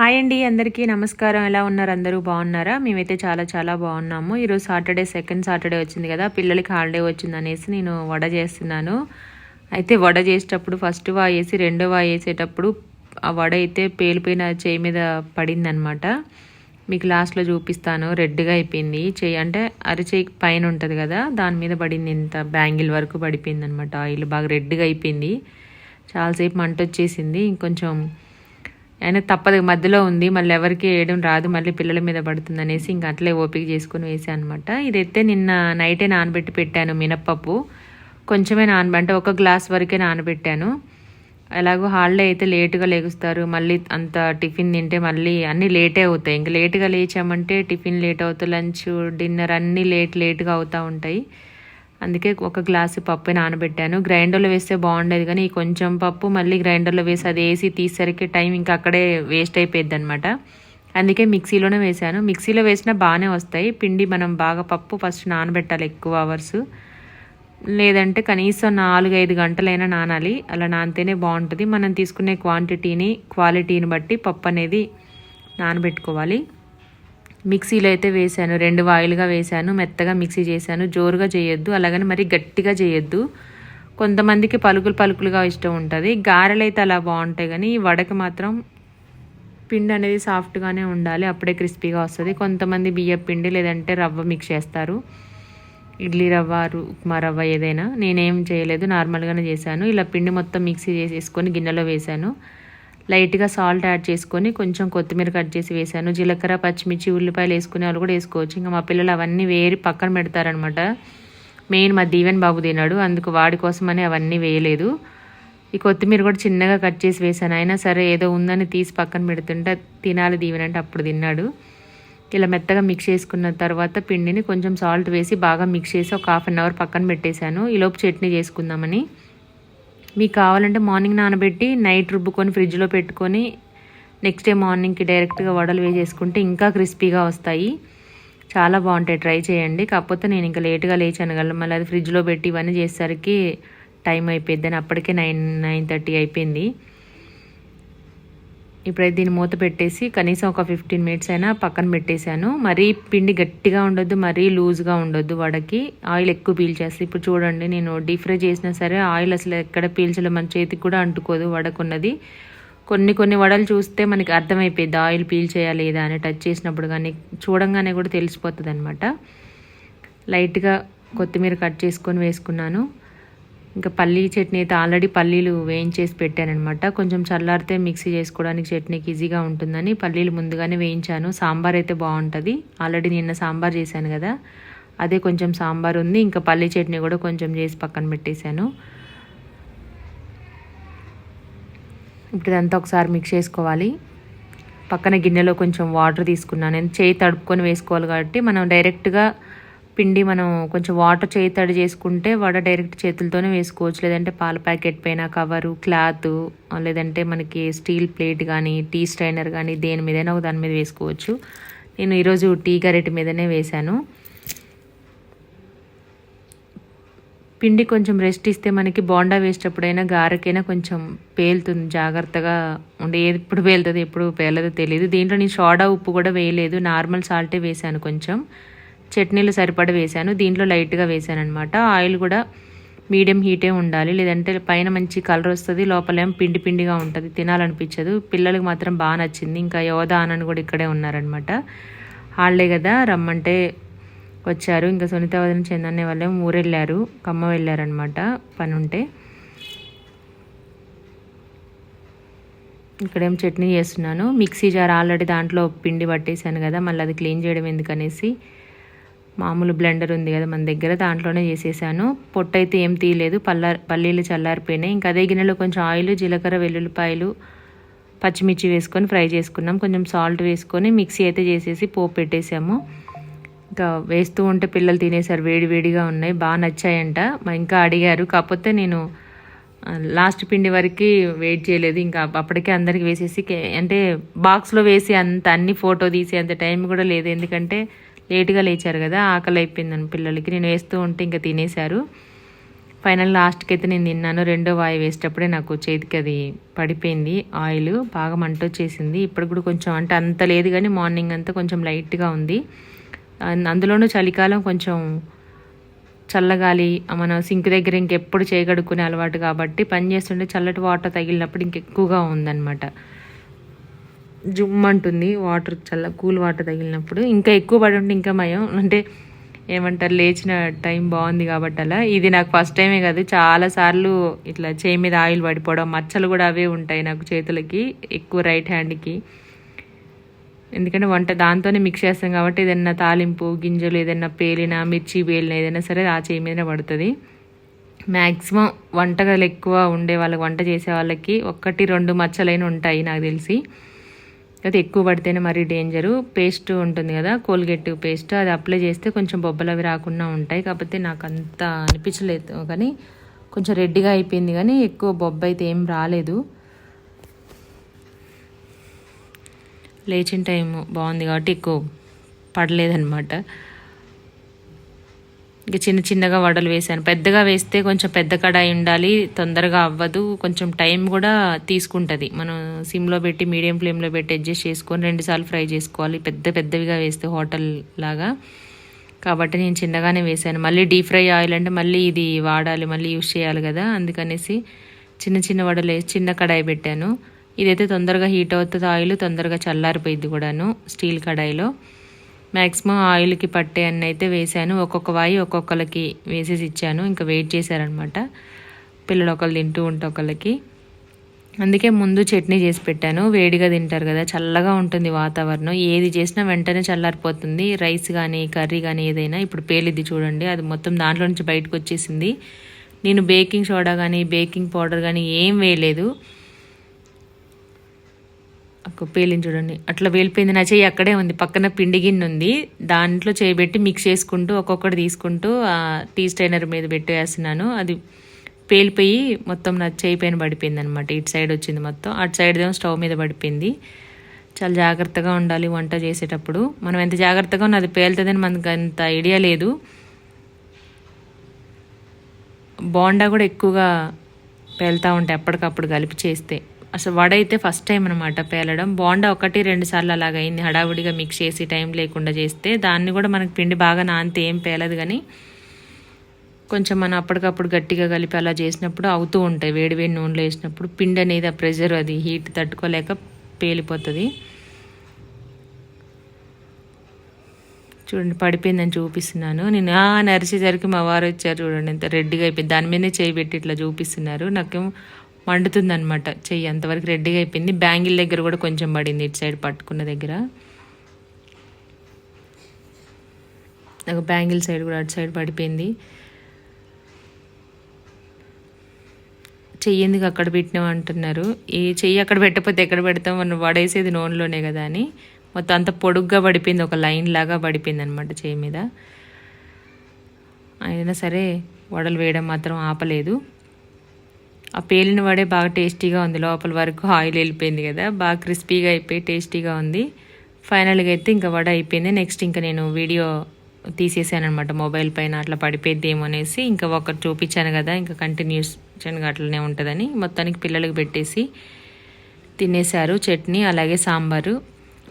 Hi అండి అందరికీ నమస్కారం. ఎలా ఉన్నారు? అందరూ బాగున్నారా? మేమైతే చాలా చాలా బాగున్నాము. ఈరోజు సాటర్డే సెకండ్ సాటర్డే వచ్చింది కదా పిల్లలకి హాలిడే వచ్చింది అనేసి నేను వడ చేస్తున్నాను. అయితే వడ చేసేటప్పుడు ఫస్ట్ వా వేసి రెండో వా వేసేటప్పుడు ఆ వడ అయితే పేలిపోయిన చేయి మీద పడిందనమాట. మీకు లాస్ట్లో చూపిస్తాను. రెడ్గా అయిపోయింది. చేయి అంటే అరచేయి పైన ఉంటుంది కదా దాని మీద పడింది ఇంత బ్యాంగిల్ వరకు పడిపోయింది అనమాట ఆయిల్ బాగా రెడ్గా అయిపోయింది. చాలాసేపు మంట వచ్చేసింది. ఇంకొంచెం అయినా తప్పదు మధ్యలో ఉంది మళ్ళీ ఎవరికి వేయడం రాదు మళ్ళీ పిల్లల మీద పడుతుంది అనేసి ఇంక అట్లే ఓపిక చేసుకుని వేసాను అనమాట ఇదైతే నిన్న నైటే నానబెట్టి పెట్టాను మినప్పప్పు. కొంచెమే నాన అంటే ఒక గ్లాస్ వరకే నానబెట్టాను. ఎలాగో హాలిడే అయితే లేటుగా లేగుస్తారు మళ్ళీ అంత టిఫిన్ తింటే మళ్ళీ అన్నీ లేటే అవుతాయి. ఇంకా లేటుగా లేచామంటే టిఫిన్ లేట్ అవుతుంది లంచ్ డిన్నర్ అన్నీ లేట్ లేట్గా అవుతూ ఉంటాయి. అందుకే ఒక గ్లాసు పప్పు నానబెట్టాను. గ్రైండర్లో వేస్తే బాగుండేది కానీ ఈ కొంచెం పప్పు మళ్ళీ గ్రైండర్లో వేసి అది వేసి తీసేసరికి టైం ఇంకా అక్కడే వేస్ట్ అయిపోయింది అనమాట అందుకే మిక్సీలోనే వేసాను. మిక్సీలో వేసినా బాగానే వస్తాయి. పిండి మనం బాగా పప్పు ఫస్ట్ నానబెట్టాలి ఎక్కువ అవర్స్ లేదంటే కనీసం నాలుగు ఐదు గంటలైనా నానాలి. అలా నానితేనే బాగుంటుంది. మనం తీసుకునే క్వాంటిటీని క్వాలిటీని బట్టి పప్పు అనేది నానబెట్టుకోవాలి. మిక్సీలో అయితే వేసాను రెండు వాయిల్గా వేసాను మెత్తగా మిక్సీ చేశాను. జోరుగా చేయొద్దు అలాగని మరి గట్టిగా చేయొద్దు. కొంతమందికి పలుకులు పలుకులుగా ఇష్టం ఉంటుంది. గారెలు అయితే అలా బాగుంటాయి కానీ వడకి మాత్రం పిండి అనేది సాఫ్ట్గానే ఉండాలి అప్పుడే క్రిస్పీగా వస్తుంది. కొంతమంది బియ్యం పిండి లేదంటే రవ్వ మిక్స్ చేస్తారు. ఇడ్లీ రవ్వ ఉప్మా రవ్వ ఏదైనా. నేనేం చేయలేదు నార్మల్గానే చేశాను. ఇలా పిండి మొత్తం మిక్సీ చేసేసుకొని గిన్నెలో వేశాను. లైట్గా సాల్ట్ యాడ్ చేసుకొని కొంచెం కొత్తిమీర కట్ చేసి వేసాను. జీలకర్ర పచ్చిమిర్చి ఉల్లిపాయలు వేసుకునే వాళ్ళు కూడా వేసుకోవచ్చు. ఇంకా మా పిల్లలు అవన్నీ వేరి పక్కన పెడతారనమాట మెయిన్ మా దీవెన్ బాబు తినాడు అందుకు వాడి కోసమని అవన్నీ వేయలేదు. ఈ కొత్తిమీర కూడా చిన్నగా కట్ చేసి వేసాను. అయినా సరే ఏదో ఉందని తీసి పక్కన పెడుతుంటే తినాలి దీవెన్ అంటే అప్పుడు తిన్నాడు. ఇలా మెత్తగా మిక్స్ చేసుకున్న తర్వాత పిండిని కొంచెం సాల్ట్ వేసి బాగా మిక్స్ చేసి ఒక హాఫ్ అన్ అవర్ పక్కన పెట్టేశాను. ఈలోపు చట్నీ చేసుకుందామని. మీకు కావాలంటే మార్నింగ్ నానబెట్టి నైట్ రుబ్బుకొని ఫ్రిడ్జ్లో పెట్టుకొని నెక్స్ట్ డే మార్నింగ్కి డైరెక్ట్గా వడలు వేసేసుకుంటే ఇంకా క్రిస్పీగా వస్తాయి. చాలా బాగుంటాయి. ట్రై చేయండి. కాకపోతే నేను ఇంకా లేట్గా లేచాను కదా. మళ్ళీ అది ఫ్రిడ్జ్లో పెట్టి ఇవన్నీ చేసేసరికి టైం అయిపోయింది అని అప్పటికే నైన్ నైన్ థర్టీ అయిపోయింది. ఇప్పుడైతే దీన్ని మూత పెట్టేసి కనీసం ఒక ఫిఫ్టీన్ మినిట్స్ అయినా పక్కన పెట్టేశాను. మరీ పిండి గట్టిగా ఉండొద్దు మరీ లూజ్గా ఉండొద్దు వడకి. ఆయిల్ ఎక్కువ పీల్చేస్తుంది ఇప్పుడు చూడండి నేను డీప్ ఫ్రై చేసినా సరే ఆయిల్ అసలు ఎక్కడ పీల్చలేదు మన చేతికి కూడా అంటుకోదు వడకున్నది. కొన్ని కొన్ని వడలు చూస్తే మనకి అర్థమైపోయింది ఆయిల్ పీల్చేయా లేదా అని టచ్ చేసినప్పుడు కానీ చూడంగానే కూడా తెలిసిపోతుంది అనమాట లైట్గా కొత్తిమీర కట్ చేసుకొని వేసుకున్నాను. ఇంకా పల్లీ చట్నీ అయితే ఆల్రెడీ పల్లీలు వేయించేసి పెట్టానమాట కొంచెం చల్లారితే మిక్సీ చేసుకోవడానికి చట్నీకి ఈజీగా ఉంటుందని పల్లీలు ముందుగానే వేయించాను. సాంబార్ అయితే బాగుంటుంది. ఆల్రెడీ నిన్న సాంబార్ చేశాను కదా. అదే కొంచెం సాంబార్ ఉంది. ఇంకా పల్లీ చట్నీ కూడా కొంచెం చేసి పక్కన పెట్టేశాను. ఇప్పుడు ఇదంతా ఒకసారి మిక్స్ చేసుకోవాలి. పక్కన గిన్నెలో కొంచెం వాటర్ తీసుకున్నాను. నేను చేయి తడుపుకొని వేసుకోవాలి కాబట్టి మనం డైరెక్ట్గా పిండి మనం కొంచెం వాటర్ చేయి తడి చేసుకుంటే వడ డైరెక్ట్ చేతులతోనే వేసుకోవచ్చు. లేదంటే పాల ప్యాకెట్ పైన కవరు క్లాత్ లేదంటే మనకి స్టీల్ ప్లేట్ కానీ టీ స్ట్రైనర్ కానీ దేని మీదైనా ఒక దాని మీద వేసుకోవచ్చు. నేను ఈరోజు టీ గరెట్ మీదనే వేశాను. పిండి కొంచెం రెస్ట్ ఇస్తే మనకి బోండా వేసేటప్పుడైనా గారెకైనా కొంచెం పేలుతుంది. జాగ్రత్తగా ఉండే ఎప్పుడు పేలుతుంది ఎప్పుడు పేలదో తెలియదు దీంట్లో నేను సోడా ఉప్పు కూడా వేయలేదు. నార్మల్ సాల్టే వేసాను కొంచెం. చట్నీలు సరిపడ వేసాను దీంట్లో లైట్గా వేసాను అనమాట ఆయిల్ కూడా మీడియం హీటే ఉండాలి. లేదంటే పైన మంచి కలర్ వస్తుంది లోపలేం పిండి పిండిగా ఉంటుంది తినాలనిపించదు. పిల్లలకి మాత్రం బాగా నచ్చింది. ఇంకా యోధ ఆనని కూడా ఇక్కడే ఉన్నారనమాట వాళ్ళే కదా రమ్మంటే వచ్చారు. ఇంకా సునీత వదిన చెందనే వాళ్ళే ఊరెళ్ళారు. కమ్మ వెళ్ళారనమాట పని ఉంటే ఇక్కడేం చట్నీ చేస్తున్నాను. మిక్సీ జార్ ఆల్రెడీ దాంట్లో పిండి పట్టేశాను కదా మళ్ళీ అది క్లీన్ చేయడం ఎందుకనేసి మామూలు బ్లెండర్ ఉంది కదా మన దగ్గర దాంట్లోనే చేసేసాను. పొట్టు అయితే ఏం తీయలేదు పల్ల పల్లీలు చల్లారిపోయినాయి. ఇంకా అదే గిన్నెలో కొంచెం ఆయిల్ జీలకర్ర వెల్లుల్లిపాయలు పచ్చిమిర్చి వేసుకొని ఫ్రై చేసుకున్నాం. కొంచెం సాల్ట్ వేసుకొని మిక్సీ అయితే చేసేసి పోపు పెట్టేసాము. ఇంకా వేస్తూ ఉంటే పిల్లలు తినేసారు వేడివేడిగా ఉన్నాయి. బాగా నచ్చాయంట. ఇంకా అడిగారు. కాకపోతే నేను లాస్ట్ పిండి వరకు వెయిట్ చేయలేదు. ఇంకా అప్పటికే అందరికి వేసేసి అంటే బాక్స్లో వేసి అంత అన్ని ఫోటో తీసి అంత టైం కూడా లేదు. ఎందుకంటే లేటుగా లేచారు కదా ఆకలి అయిపోయిందని పిల్లలకి. నేను వేస్తూ ఉంటే ఇంకా తినేశారు. ఫైనల్ లాస్ట్కి అయితే నేను తిన్నాను. రెండో వాయి వేసేటప్పుడే నాకు చేతికి అది పడిపోయింది. ఆయిల్ బాగా మంట వచ్చేసింది. ఇప్పుడు కూడా కొంచెం అంటే అంత లేదు కానీ మార్నింగ్ అంతా కొంచెం లైట్గా ఉంది. అందులోనూ చలికాలం కొంచెం చల్లగాలి మన సింక్ దగ్గర ఇంకెప్పుడు చేయగడుక్కునే అలవాటు కాబట్టి పని చేస్తుంటే చల్లటి వాటర్ తగిలినప్పుడు ఇంకెక్కువగా ఉందన్నమాట. జుమ్ అంటుంది వాటర్ చల్ల కూల్ వాటర్ తగిలినప్పుడు. ఇంకా ఎక్కువ పడి ఉంటే ఇంకా మయం అంటే ఏమంటారు లేచిన టైం బాగుంది కాబట్టి అలా. ఇది నాకు ఫస్ట్ టైమే కాదు. చాలా సార్లు ఇట్లా చేయి మీద ఆయిల్ పడిపోవడం మచ్చలు కూడా అవే ఉంటాయి నాకు చేతులకి ఎక్కువ రైట్ హ్యాండ్కి. ఎందుకంటే వంట దాంతోనే మిక్స్ చేస్తాం కాబట్టి ఏదైనా తాలింపు గింజలు ఏదైనా పేలిన మిర్చి పేలిన ఏదైనా సరే ఆ చేయి మీదనే పడుతుంది. మ్యాక్సిమం వంటగదులు ఎక్కువ ఉండే వాళ్ళకి వంట చేసే వాళ్ళకి ఒక్కటి రెండు మచ్చలైన ఉంటాయి నాకు తెలిసి. అది ఎక్కువ పడితేనే మరీ డేంజరు. పేస్ట్ ఉంటుంది కదా కోల్గేట్ పేస్ట్ అది అప్లై చేస్తే కొంచెం బొబ్బలు అవి రాకుండా ఉంటాయి. కాకపోతే నాకు అంత అనిపించలేదు కానీ కొంచెం రెడ్డిగా అయిపోయింది కానీ ఎక్కువ బొబ్బ అయితే ఏం రాలేదు. లేచిన టైం బాగుంది కాబట్టి ఎక్కువ పడలేదన్నమాట. ఇక చిన్న చిన్నగా వడలు వేసాను పెద్దగా వేస్తే కొంచెం పెద్ద కడాయి ఉండాలి తొందరగా అవ్వదు. కొంచెం టైం కూడా తీసుకుంటుంది. మనం సిమ్లో పెట్టి మీడియం ఫ్లేమ్లో పెట్టి అడ్జస్ట్ చేసుకొని రెండుసార్లు ఫ్రై చేసుకోవాలి. పెద్ద పెద్దవిగా వేస్తే హోటల్ లాగా. కాబట్టి నేను చిన్నగానే వేసాను మళ్ళీ డీప్ ఫ్రై ఆయిల్ అంటే మళ్ళీ ఇది వాడాలి మళ్ళీ యూస్ చేయాలి కదా. అందుకనేసి చిన్న చిన్న వడలు వేసి చిన్న కడాయి పెట్టాను. ఇదైతే తొందరగా హీట్ అవుతుంది ఆయిల్ తొందరగా చల్లారిపోయింది కూడాను స్టీల్ కడాయిలో. మ్యాక్సిమం ఆయిల్కి పట్టే అన్ని అయితే వేసాను ఒక్కొక్క వాయి ఒక్కొక్కరికి వేసేసి ఇచ్చాను. ఇంకా వెయిట్ చేశారనమాట పిల్లలు ఒకళ్ళు తింటూ ఉంటే ఒకళ్ళకి. అందుకే ముందు చట్నీ చేసి పెట్టాను. వేడిగా తింటారు కదా చల్లగా ఉంటుంది వాతావరణం. ఏది చేసినా వెంటనే చల్లారిపోతుంది. రైస్ కానీ కర్రీ కానీ ఏదైనా. ఇప్పుడు పేలిద్ది చూడండి అది మొత్తం దాంట్లో నుంచి బయటకు వచ్చేసింది. నేను బేకింగ్ సోడా కానీ బేకింగ్ పౌడర్ కానీ ఏం వేయలేదు. పేలింది చూడండి. అట్లా వేలిపోయింది నా చెయ్యి అక్కడే ఉంది. పక్కన పిండి గిన్నె ఉంది. దాంట్లో చేయబెట్టి మిక్స్ చేసుకుంటూ ఒక్కొక్కటి తీసుకుంటూ ఆ టీ స్టైనర్ మీద పెట్టి వేస్తున్నాను అది పేలిపోయి మొత్తం నా చేయి పైన పడిపోయింది అనమాట ఇటు సైడ్ వచ్చింది మొత్తం. అటు సైడ్ ఏమో స్టవ్ మీద పడిపోయింది. చాలా జాగ్రత్తగా ఉండాలి వంట చేసేటప్పుడు. మనం ఎంత జాగ్రత్తగా ఉన్నా అది పేలుతుందని మనకు అంత ఐడియా లేదు. బోండా కూడా ఎక్కువగా పేలుతూ ఉంటాయి అప్పటికప్పుడు కలిపి చేస్తే. అసలు వడ అయితే ఫస్ట్ టైం అనమాట పేలడం. బోండా ఒకటి రెండు సార్లు అలాగ అయింది. హడావుడిగా మిక్స్ చేసి టైం లేకుండా చేస్తే దాన్ని కూడా మనకి పిండి బాగా నానితే ఏం పేలదు కానీ కొంచెం మనం అప్పటికప్పుడు గట్టిగా కలిపి అలా చేసినప్పుడు అవుతూ ఉంటాయి. వేడి వేడి నూనెలో వేసినప్పుడు పిండి అనేది ఆ ప్రెషర్ అది హీట్ తట్టుకోలేక పేలిపోతుంది. చూడండి పడిపోయిందని చూపిస్తున్నాను. నేను ఆ నరిచేసరికి మా వారు వచ్చారు చూడండి ఎంత రెడ్డిగా అయిపోయింది. దాని మీదనే చేయి పెట్టి ఇట్లా చూపిస్తున్నారు. నాకేమో మండుతుంది అనమాట చెయ్యి అంతవరకు రెడ్డిగా అయిపోయింది. బ్యాంగిల్ దగ్గర కూడా కొంచెం పడింది ఇటు సైడ్ పట్టుకున్న దగ్గర. నాకు బ్యాంగిల్ సైడ్ కూడా అటు సైడ్ పడిపోయింది. చెయ్యి ఎందుకు అక్కడ పెట్టినాం అంటున్నారు. ఈ చెయ్యి అక్కడ పెట్టకపోతే ఎక్కడ పెడతాం మనం వడేసేది నూనెలోనే కదా అని. మొత్తం అంత పొడుగ్గా పడిపోయింది. ఒక లైన్ లాగా పడిపోయింది అనమాట చెయ్యి మీద. అయినా సరే వడలు వేయడం మాత్రం ఆపలేదు. ఆ పేలిన వడే బాగా టేస్టీగా ఉంది. లోపల వరకు ఆయిల్ వెళ్ళిపోయింది కదా. బాగా క్రిస్పీగా అయిపోయి టేస్టీగా ఉంది. ఫైనల్గా అయితే ఇంకా వడ అయిపోయింది. నెక్స్ట్ ఇంకా నేను వీడియో తీసేసాను అనమాట మొబైల్ పైన అట్లా పడిపోయిద్దేమో అనేసి ఇంకా ఒకటి చూపించాను కదా. ఇంకా కంటిన్యూషన్గా అట్లనే ఉంటుందని మొత్తానికి పిల్లలకు పెట్టేసి తినేశారు. చట్నీ అలాగే సాంబారు.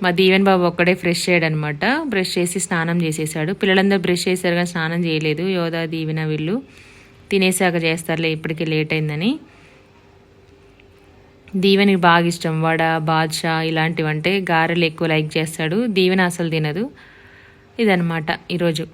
మా దీవెన్ బాబు ఒక్కడే ఫ్రెష్ చేయడనమాట బ్రష్ చేసి స్నానం చేసేసాడు. పిల్లలందరూ బ్రష్ చేశారు కానీ స్నానం చేయలేదు. యోధా దీవెన వీళ్ళు. తినేసాక చేస్తారులే ఇప్పటికే లేట్ అయిందని. దీవెనికి బాగా ఇష్టం. వడ బాద్షా ఇలాంటివంటే గారెలు ఎక్కువ లైక్ చేస్తాడు. దీవెన అసలు తినదు. ఇదనమాట ఈరోజు.